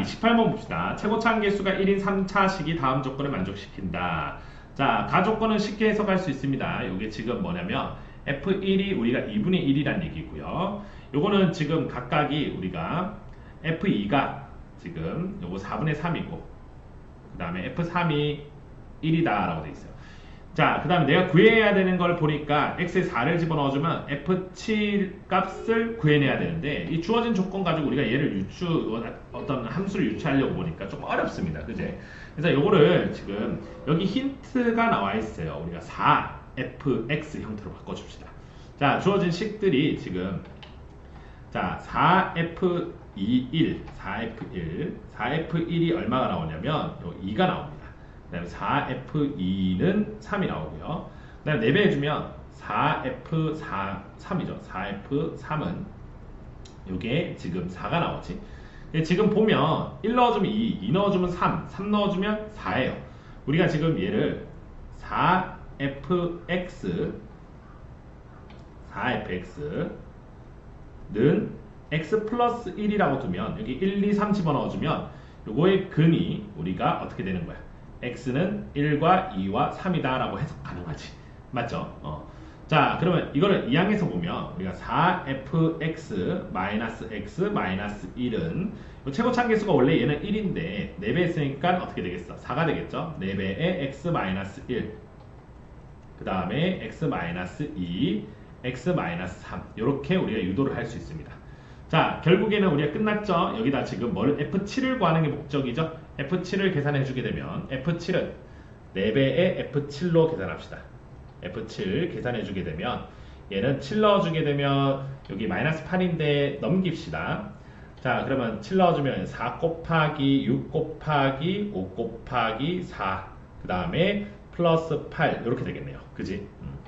자, 28번 봅시다. 최고차 한계수가 1인 3차 식이 다음 조건을 만족시킨다. 자, 가조건은 쉽게 해석할 수 있습니다. 이게 지금 뭐냐면 F1이 우리가 2분의 1이란 얘기고요. 요거는 지금 각각이 우리가 F2가 지금 요거 4분의 3이고 그 다음에 F3이 1이다 라고 돼 있어요. 자, 그 다음에 내가 구해야 되는 걸 보니까 x에 4를 집어넣어주면 f7 값을 구해내야 되는데 이 주어진 조건 가지고 우리가 얘를 유추 어떤 함수를 유추하려고 보니까 조금 어렵습니다. 그제? 그래서 요거를 지금 여기 힌트가 나와 있어요. 우리가 4fx 형태로 바꿔줍시다. 자, 주어진 식들이 지금 자, 4f21, 4f1, 4f1이 얼마가 나오냐면 요 2가 나옵니다. 그 다음에 4F2는 3이 나오고요. 그 다음에 4배 해주면 4F4, 3이죠. 4F3은 이게 지금 4가 나오지. 근데 지금 보면 1 넣어주면 2, 2 넣어주면 3, 3 넣어주면 4예요. 우리가 지금 얘를 4fx 4fx는 x 플러스 1이라고 두면 여기 1, 2, 3 집어넣어주면 요거의 근이 우리가 어떻게 되는 거야? X는 1과 2와 3이다 라고 해석 가능하지 맞죠? 어. 자 그러면 이거를 이항에서 보면 우리가 4fx 마이너스 x 마이너스 1은 최고차계수가 원래 얘는 1인데 4배 했으니까 어떻게 되겠어? 4가 되겠죠? 4배에 x 마이너스 1그 다음에 x 마이너스 2 x 마이너스 3 이렇게 우리가 유도를 할 수 있습니다 자 결국에는 우리가 끝났죠 여기다 지금 뭘 f7을 구하는 게 목적이죠 F7을 계산해 주게 되면 F7은 4배의 F7로 계산합시다. F7 계산해 주게 되면 얘는 7 넣어주게 되면 여기 마이너스 8인데 넘깁시다. 자 그러면 7 넣어주면 4 곱하기 6 곱하기 5 곱하기 4 그 다음에 플러스 8 이렇게 되겠네요. 그지? 음.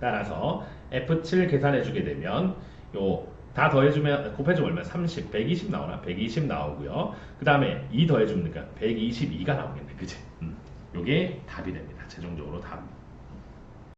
따라서 F7 계산해 주게 되면 요 다 더해주면 곱해주면 얼마? 30, 120 나오나? 120 나오고요. 그 다음에 2 더해주니까 122가 나오겠네. 그치? 음. 요게 답이 됩니다. 최종적으로 답.